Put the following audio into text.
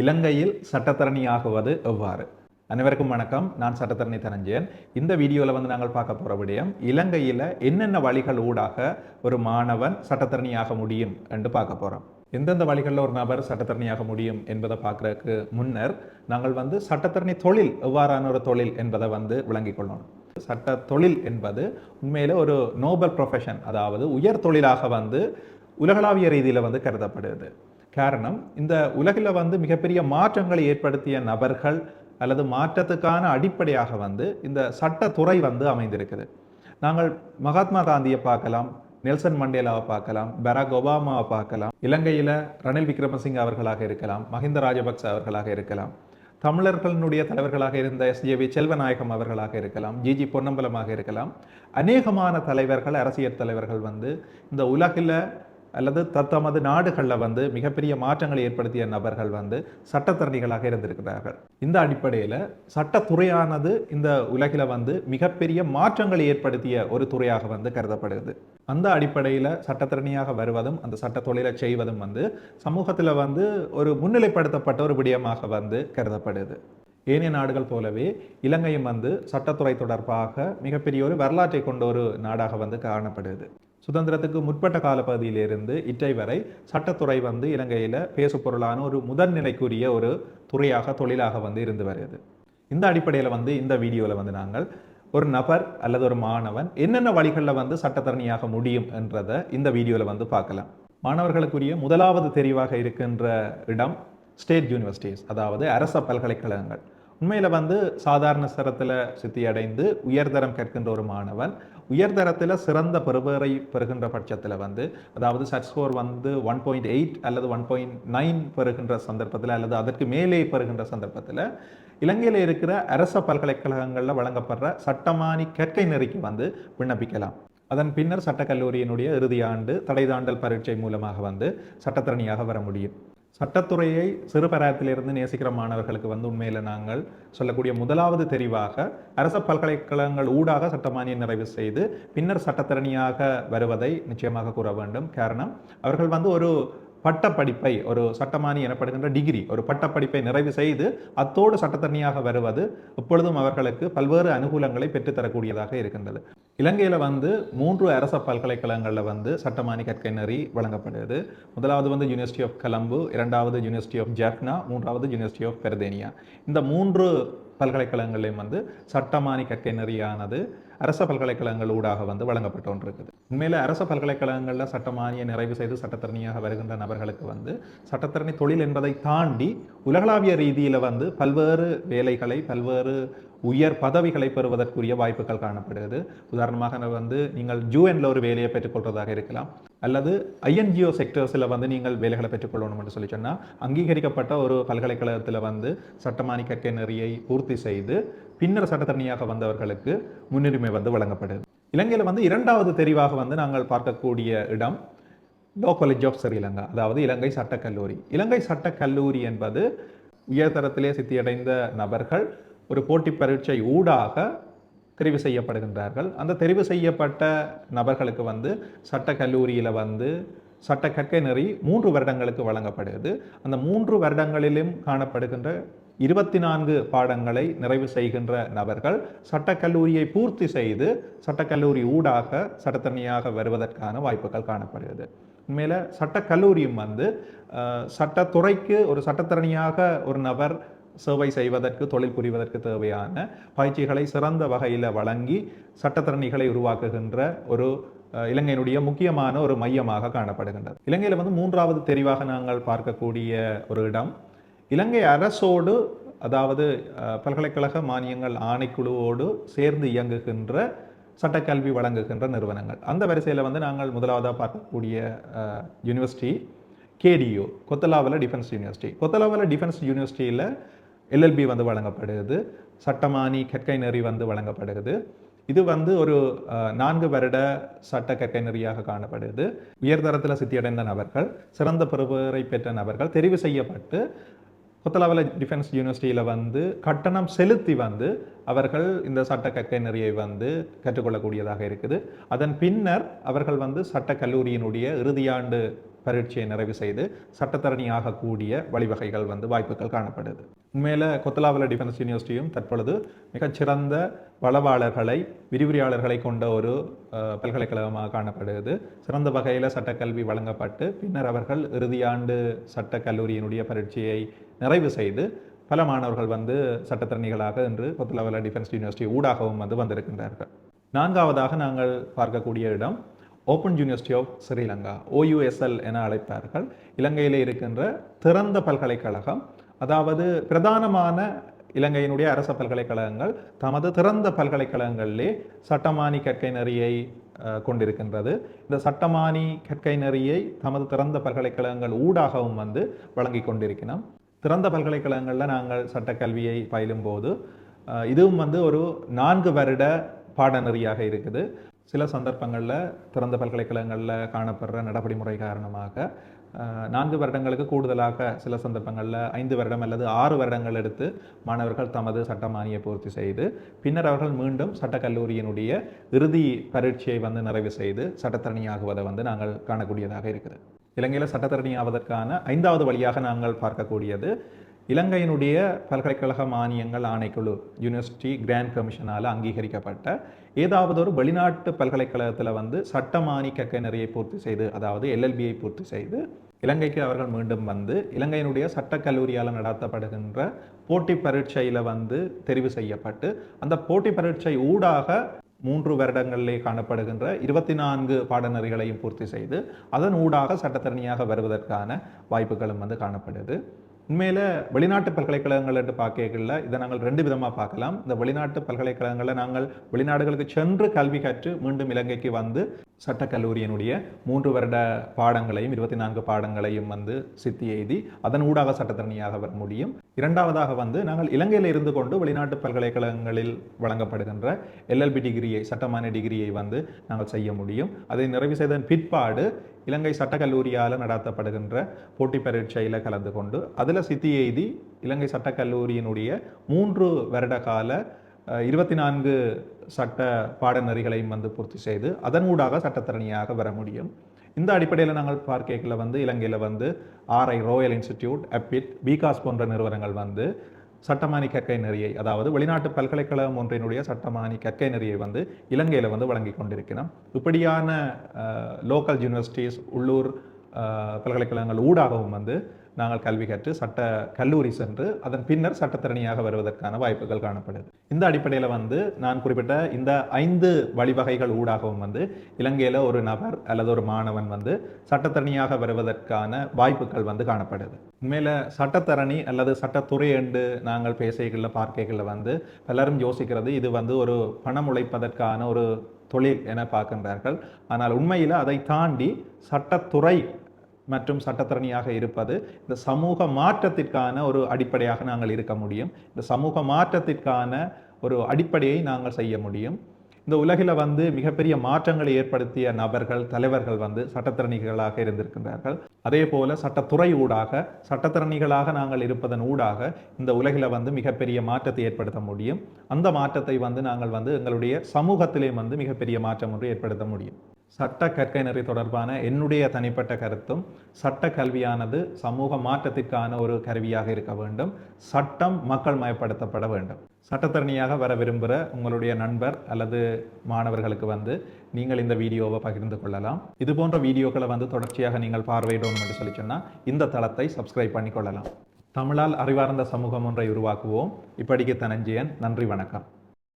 இலங்கையில் சட்டத்தரணியாகுவது எவ்வாறு? அனைவருக்கும் வணக்கம். நான் சட்டத்தரணி தனஞ்சயன். இந்த வீடியோவில் வந்து நாங்கள் பார்க்க போகிற விடயம் இலங்கையில் என்னென்ன வழிகள் ஊடாக ஒரு மாணவன் சட்டத்தரணியாக முடியும் என்று பார்க்க போகிறோம் எந்தெந்த வழிகளில் ஒரு நபர் சட்டத்தரணியாக முடியும் என்பதை பார்க்குறதுக்கு முன்னர் நாங்கள் வந்து சட்டத்தரணி தொழில் எவ்வாறான ஒரு தொழில் என்பதை வந்து விளங்கிக் கொள்ளணும். சட்ட தொழில் என்பது உண்மையில் ஒரு நோபல் ப்ரொஃபஷன் அதாவது உயர் தொழிலாக வந்து உலகளாவிய ரீதியில் வந்து கருதப்படுது காரணம் இந்த உலகில் வந்து மிகப்பெரிய மாற்றங்களை ஏற்படுத்திய நபர்கள் அல்லது மாற்றத்துக்கான அடிப்படையாக வந்து இந்த சட்டத்துறை வந்து அமைந்திருக்குது. நாங்கள் மகாத்மா காந்தியை பார்க்கலாம் நெல்சன் மண்டேலாவை பார்க்கலாம் பராக் ஒபாமாவை பார்க்கலாம் இலங்கையில் ரணில் விக்ரமசிங்க அவர்களாக இருக்கலாம் மஹிந்த ராஜபக்ச அவர்களாக இருக்கலாம் தமிழர்களுடைய தலைவர்களாக இருந்த எஸ்ஜேவி செல்வநாயகம் அவர்களாக இருக்கலாம் ஜிஜி பொன்னம்பலமாக இருக்கலாம். அநேகமான தலைவர்கள் அரசியல் தலைவர்கள் வந்து இந்த உலகில் அல்லது தத்தமது நாடுகளில் வந்து மிகப்பெரிய மாற்றங்களை ஏற்படுத்திய நபர்கள் வந்து சட்டத்தரணிகளாக இருந்திருக்கிறார்கள். இந்த அடிப்படையில் சட்டத்துறையானது இந்த உலகில் வந்து மிகப்பெரிய மாற்றங்களை ஏற்படுத்திய ஒரு துறையாக வந்து கருதப்படுகிறது அந்த அடிப்படையில் சட்டத்தரணியாக வருவதும் அந்த சட்ட தொழிலை செய்வதும் வந்து சமூகத்தில் வந்து ஒரு முன்னிலைப்படுத்தப்பட்ட ஒரு விடயமாக வந்து கருதப்படுது. ஏனைய நாடுகள் போலவே இலங்கையும் வந்து சட்டத்துறை தொடர்பாக மிகப்பெரிய ஒரு வரலாற்றை கொண்ட ஒரு நாடாக வந்து காணப்படுது. சுதந்திரத்துக்கு முற்பட்ட காலப்பகுதியிலிருந்து இற்றை வரை சட்டத்துறை வந்து இலங்கையில் பேசு பொருளான ஒரு முதன்நிலைக்குரிய ஒரு துறையாக தொழிலாக வந்து இருந்து வருகிறது. இந்த அடிப்படையில் வந்து இந்த வீடியோவில் வந்து நாங்கள் ஒரு நபர் அல்லது ஒரு மாணவன் என்னென்ன வழிகளில் வந்து சட்டத்தரணியாக முடியும் என்றதை இந்த வீடியோவில் வந்து பார்க்கலாம். மாணவர்களுக்குரிய முதலாவது தெரிவாக இருக்கின்ற இடம் ஸ்டேட் யூனிவர்சிட்டிஸ் அதாவது அரச பல்கலைக்கழகங்கள். உண்மையில் வந்து சாதாரண சரத்தில் சித்தியடைந்து உயர்தரம் கேட்கின்ற ஒரு மாணவன் உயர்தரத்தில் சிறந்த பெறுபரை பெறுகின்ற பட்சத்தில் வந்து அதாவது சட் ஸ்கோர் வந்து ஒன் பாயிண்ட் எயிட் அல்லது ஒன் பாயிண்ட் நைன் பெறுகின்ற சந்தர்ப்பத்தில் அல்லது அதற்கு மேலே பெறுகின்ற சந்தர்ப்பத்தில் இலங்கையில் இருக்கிற அரச பல்கலைக்கழகங்களில் வழங்கப்படுற சட்டமானி கற்கை நெறிக்கு வந்து விண்ணப்பிக்கலாம். அதன் பின்னர் சட்டக்கல்லூரியினுடைய இறுதி ஆண்டு தடைதாண்டல் பரீட்சை மூலமாக வந்து சட்டத்திறனியாக வர முடியும். சட்டத்துறையை சிறுபராயத்திலிருந்து நேசிக்கிற மாணவர்களுக்கு வந்து உண்மையில் நாங்கள் சொல்லக்கூடிய முதலாவது தெரிவாக அரச பல்கலைக்கழகங்கள் ஊடாக சட்டமானியம் நிறைவு செய்து பின்னர் சட்டத்திறனியாக வருவதை நிச்சயமாக கூற வேண்டும். காரணம் அவர்கள் வந்து ஒரு பட்டப்படிப்பை ஒரு சட்டமானி எனப்படுகின்ற டிகிரி ஒரு பட்டப்படிப்பை நிறைவு செய்து அத்தோடு சட்டத்தரணியாக வருவது எப்பொழுதும் அவர்களுக்கு பல்வேறு அனுகூலங்களை பெற்றுத்தரக்கூடியதாக இருக்கின்றது. இலங்கையில் வந்து மூன்று அரச பல்கலைக்கழகங்களில் வந்து சட்டமானி கற்கை நெறி வழங்கப்படுது. முதலாவது வந்து யூனிவர்சிட்டி ஆஃப் கலம்பு இரண்டாவது யூனிவர்சிட்டி ஆஃப் ஜாஃப்னா மூன்றாவது யூனிவர்சிட்டி ஆஃப் பெர்தேனியா இந்த மூன்று பல்கலைக்கழகங்களையும் வந்து சட்டமானி கற்கை நெறியானது அரச பல்கலைக்கழகங்கள் ஊடாக வந்து வழங்கப்பட்டு இருக்குது உண்மையில் அரச பல்கலைக்கழகங்களில் சட்டமானிய நிறைவு செய்து சட்டத்தரணியாக வருகின்ற நபர்களுக்கு வந்து சட்டத்தரணி தொழில் என்பதை தாண்டி உலகளாவிய ரீதியில் வந்து பல்வேறு வேலைகளை பல்வேறு உயர் பதவிகளை பெறுவதற்குரிய வாய்ப்புகள் காணப்படுகிறது. உதாரணமாக வந்து நீங்கள் ஜூஎன்ல ஒரு வேலையை பெற்றுக்கொள்வதாக இருக்கலாம். அல்லது ஐஎன்ஜிஓ செக்டர்ஸில் வந்து நீங்கள் வேலைகளை பெற்றுக்கொள்ளணும் என்று சொல்லி சொன்னால் அங்கீகரிக்கப்பட்ட ஒரு பல்கலைக்கழகத்தில் வந்து சட்டமானி கற்கை நெறியை பூர்த்தி செய்து பின்னர் சட்டத்தரணியாக வந்தவர்களுக்கு முன்னுரிமை வந்து வழங்கப்படுது. இலங்கையில் வந்து இரண்டாவது தெரிவாக வந்து நாங்கள் பார்க்கக்கூடிய இடம் லோ காலேஜ் ஆஃப் ஸ்ரீலங்கா அதாவது இலங்கை சட்டக்கல்லூரி. இலங்கை சட்டக்கல்லூரி என்பது உயர்தரத்திலே சித்தியடைந்த நபர்கள் ஒரு போட்டி பரீட்சை ஊடாக தெரிவு செய்யப்படுகின்றார்கள். அந்த தெரிவு செய்யப்பட்ட நபர்களுக்கு வந்து சட்டக்கல்லூரியில் வந்து சட்ட கற்கை நெறி மூன்று வருடங்களுக்கு வழங்கப்படுகிறது. அந்த மூன்று வருடங்களிலும் காணப்படுகின்ற இருபத்தி நான்கு பாடங்களை நிறைவு செய்கின்ற நபர்கள் சட்டக்கல்லூரியை பூர்த்தி செய்து சட்டக்கல்லூரி ஊடாக சட்டத்தரணியாக வருவதற்கான வாய்ப்புகள் காணப்படுகிறது. உண்மையில் சட்டக்கல்லூரியும் வந்து சட்டத்துறைக்கு ஒரு சட்டத்தரணியாக ஒரு நபர் சேவை செய்வதற்கு தொழில் புரிவதற்கு தேவையான பயிற்சிகளை சிறந்த வகையில் வழங்கி சட்டத்திறனிகளை உருவாக்குகின்ற ஒரு இலங்கையினுடைய முக்கியமான ஒரு மையமாக காணப்படுகின்றது. இலங்கையில் வந்து மூன்றாவது தெரிவாக நாங்கள் பார்க்கக்கூடிய ஒரு இடம். இலங்கை அரசோடு அதாவது பல்கலைக்கழக மானியங்கள் ஆணைக்குழுவோடு சேர்ந்து இயங்குகின்ற சட்டக்கல்வி வழங்குகின்ற நிறுவனங்கள். அந்த வரிசையில் வந்து நாங்கள் முதலாவதாக பார்க்கக்கூடிய யூனிவர்சிட்டி கேடியோ கொத்தலாவில் டிஃபென்ஸ் யூனிவர்சிட்டி கொத்தலாவில் டிஃபென்ஸ் யூனிவர்சிட்டியில் எல்எல்பி வந்து வழங்கப்படுகிறது. சட்டமானி கற்கை நெறி வந்து வழங்கப்படுகிறது. இது வந்து ஒரு நான்கு வருட சட்ட கற்கை நெறியாக காணப்படுது உயர்தரத்தில் சித்தியடைந்த நபர்கள் சிறந்த பெறுபரை பெற்ற நபர்கள் தெரிவு செய்யப்பட்டு கொத்தலாவல டிஃபென்ஸ் யூனிவர்சிட்டியில் வந்து கட்டணம் செலுத்தி வந்து அவர்கள் இந்த சட்ட கற்கை நெறியை வந்து கற்றுக்கொள்ளக்கூடியதாக இருக்குது. அதன் பின்னர் அவர்கள் வந்து சட்ட கல்லூரியினுடைய இறுதியாண்டு பரீட்சையை நிறைவு செய்து சட்டத்தரணி ஆகக்கூடிய வழிவகைகள் வந்து வாய்ப்புகள் காணப்படுது. உண்மையில் கொத்தலாவல டிஃபென்ஸ் யூனிவர்சிட்டியும் தற்பொழுது மிகச்சிறந்த வளவாளர்களை விரிவுரையாளர்களை கொண்ட ஒரு பல்கலைக்கழகமாக காணப்படுகிறது சிறந்த வகையில் சட்டக்கல்வி வழங்கப்பட்டு பின்னர் அவர்கள் இறுதியாண்டு சட்ட கல்லூரியினுடைய பரீட்சையை நிறைவு செய்து பல மாணவர்கள் வந்து சட்டத்திறனிகளாக இன்று கொத்தலாவல டிஃபென்ஸ் யூனிவர்சிட்டி ஊடாகவும் வந்து வந்திருக்கின்றார்கள். நான்காவதாக நாங்கள் பார்க்கக்கூடிய இடம் open university of Sri Lanka OUSL என அழைப்பார்கள் இலங்கையில் இருக்கின்ற திறந்த பல்கலைக்கழகம் அதாவது பிரதானமான இலங்கையினுடைய அரச பல்கலைக்கழகங்கள் தமது திறந்த பல்கலைக்கழகங்களிலே சட்டமானி கற்கை நெறியை கொண்டிருக்கின்றது. இந்த சட்டமானி கற்கை நெறியை தமது திறந்த பல்கலைக்கழகங்கள் ஊடாகவும் வந்து வழங்கி கொண்டிருக்கிறோம் திறந்த பல்கலைக்கழகங்களில் நாங்கள் சட்டக்கல்வியை பயிலும்போது அஹ், இதுவும் வந்து ஒரு நான்கு வருட பாடநெறியாக இருக்குது. சில சந்தர்ப்பங்களில் திறந்த பல்கலைக்கழகங்களில் காணப்படுற நடவடிமுறை காரணமாக நான்கு வருடங்களுக்கு கூடுதலாக சில சந்தர்ப்பங்களில் ஐந்து வருடம் அல்லது ஆறு வருடங்கள் எடுத்து மாணவர்கள் தமது சட்டமானியை பூர்த்தி செய்து பின்னர் அவர்கள் மீண்டும் சட்டக்கல்லூரியினுடைய இறுதி பரீட்சையை வந்து நிறைவு செய்து சட்டத்தரணியாகுவதை வந்து நாங்கள் காணக்கூடியதாக இருக்குது. இலங்கையில் சட்டத்தரணி ஆவதற்கான ஐந்தாவது வழியாக நாங்கள் பார்க்கக்கூடியது இலங்கையினுடைய பல்கலைக்கழக மானியங்கள் ஆணைக்குழு யூனிவர்சிட்டி கிராண்ட் கமிஷனால் அங்கீகரிக்கப்பட்ட ஏதாவது ஒரு வெளிநாட்டு பல்கலைக்கழகத்தில் வந்து சட்டமானி கற்கை பூர்த்தி செய்து அதாவது எல்எல்பியை பூர்த்தி செய்து இலங்கைக்கு அவர்கள் மீண்டும் வந்து இலங்கையினுடைய சட்டக்கல்லூரியால் நடத்தப்படுகின்ற போட்டி பரீட்சையில் வந்து தெரிவு செய்யப்பட்டு அந்த போட்டி பரீட்சை ஊடாக மூன்று வருடங்களிலே காணப்படுகின்ற இருபத்தி நான்கு பாடநெறிகளையும் பூர்த்தி செய்து அதன் ஊடாக சட்டத்தரணியாக வருவதற்கான வாய்ப்புகளும் வந்து காணப்படுது. உண்மையில் வெளிநாட்டு பல்கலைக்கழகங்கள் என்று பார்க்கல இதை நாங்கள் ரெண்டு விதமாக பார்க்கலாம். இந்த வெளிநாட்டு பல்கலைக்கழகங்களில் நாங்கள் வெளிநாடுகளுக்கு சென்று கல்வி கற்று மீண்டும் இலங்கைக்கு வந்து சட்டக்கல்லூரியினுடைய மூன்று வருட பாடங்களையும் இருபத்தி நான்கு பாடங்களையும் வந்து சித்தி எழுதி அதன் ஊடாக சட்டத்தரணியாக வர முடியும். இரண்டாவதாக வந்து நாங்கள் இலங்கையில் இருந்து கொண்டு வெளிநாட்டு பல்கலைக்கழகங்களில் வழங்கப்படுகின்ற எல்எல்பி டிகிரியை சட்டமான டிகிரியை வந்து நாங்கள் செய்ய முடியும். அதை நிறைவு செய்ததன் பிற்பாடு இலங்கை சட்டக்கல்லூரியால் நடத்தப்படுகின்ற போட்டி பரீட்சையில் கலந்து கொண்டு அதில் சித்தி எய்தி இலங்கை சட்டக்கல்லூரியினுடைய மூன்று வருட கால இருபத்தி நான்கு சட்ட பாடநெறிகளையும் வந்து பூர்த்தி செய்து அதன் ஊடாக சட்டத்தரணியாக வர முடியும். இந்த அடிப்படையில் நாங்கள் பார்க்கல வந்து இலங்கையில் வந்து RI royal institute APIIT BCAS போன்ற நிறுவனங்கள் வந்து சட்டமானி கற்கை நெறியை அதாவது வெளிநாட்டு பல்கலைக்கழகம் ஒன்றினுடைய சட்டமானி கற்கை நெறியை வந்து இலங்கையில் வந்து வழங்கி கொண்டிருக்கிறோம் இப்படியான லோக்கல் யூனிவர்சிட்டிஸ் உள்ளூர் பல்கலைக்கழகங்கள் ஊடாகவும் வந்து நாங்கள் கல்வி கற்று சட்ட கல்லூரி சென்று அதன் பின்னர் சட்டத்திறனியாக வருவதற்கான வாய்ப்புகள் காணப்படுது. இந்த அடிப்படையில் வந்து நான் குறிப்பிட்ட இந்த ஐந்து வழிவகைகள் ஊடாகவும் வந்து இலங்கையில் ஒரு நபர் அல்லது ஒரு மாணவன் வந்து சட்டத்தரணியாக வருவதற்கான வாய்ப்புகள் வந்து காணப்படுது. உண்மையில் சட்டத்தரணி அல்லது சட்டத்துறை என்று நாங்கள் பேசுகிற பார்க்கைகளில் வந்து பலரும் யோசிக்கிறது இது வந்து ஒரு பணம் உழைப்பதற்கான ஒரு தொழில் என பார்க்கின்றார்கள். ஆனால் உண்மையில் அதை தாண்டி சட்டத்துறை மற்றும் சட்டத்தரணியாக இருப்பது இந்த சமூக மாற்றத்திற்கான ஒரு அடிப்படையாக நாங்கள் இருக்க முடியும். இந்த சமூக மாற்றத்திற்கான ஒரு அடிப்படையை நாங்கள் செய்ய முடியும். இந்த உலகில் வந்து மிகப்பெரிய மாற்றங்களை ஏற்படுத்திய நபர்கள் தலைவர்கள் வந்து சட்டத்திறனிகளாக இருந்திருக்கின்றார்கள். அதே போல சட்டத்துறை ஊடாக சட்டத்திறனிகளாக நாங்கள் இருப்பதன் ஊடாக இந்த உலகில் வந்து மிகப்பெரிய மாற்றத்தை ஏற்படுத்த முடியும். அந்த மாற்றத்தை வந்து நாங்கள் வந்து எங்களுடைய சமூகத்திலே வந்து மிகப்பெரிய மாற்றம் ஒன்று ஏற்படுத்த முடியும். சட்ட கற்கை நெறி தொடர்பான என்னுடைய தனிப்பட்ட கருத்தும் சட்ட கல்வியானது சமூக மாற்றத்திற்கான ஒரு கருவியாக இருக்க வேண்டும். சட்டம் மக்கள் மயப்படுத்தப்பட வேண்டும். சட்டத்தரணியாக வர விரும்புகிற உங்களுடைய நண்பர் அல்லது மாணவர்களுக்கு வந்து நீங்கள் இந்த வீடியோவை பகிர்ந்து கொள்ளலாம். இது போன்ற வீடியோக்களை வந்து தொடர்ச்சியாக நீங்கள் பார்வையிடணும் என்று சொல்லி சொன்னால் இந்த தளத்தை சப்ஸ்கிரைப் பண்ணிக்கொள்ளலாம் தமிழால் அறிவார்ந்த சமூகம் ஒன்றை உருவாக்குவோம். இப்படிக்கு தனஞ்சயன் நன்றி வணக்கம்.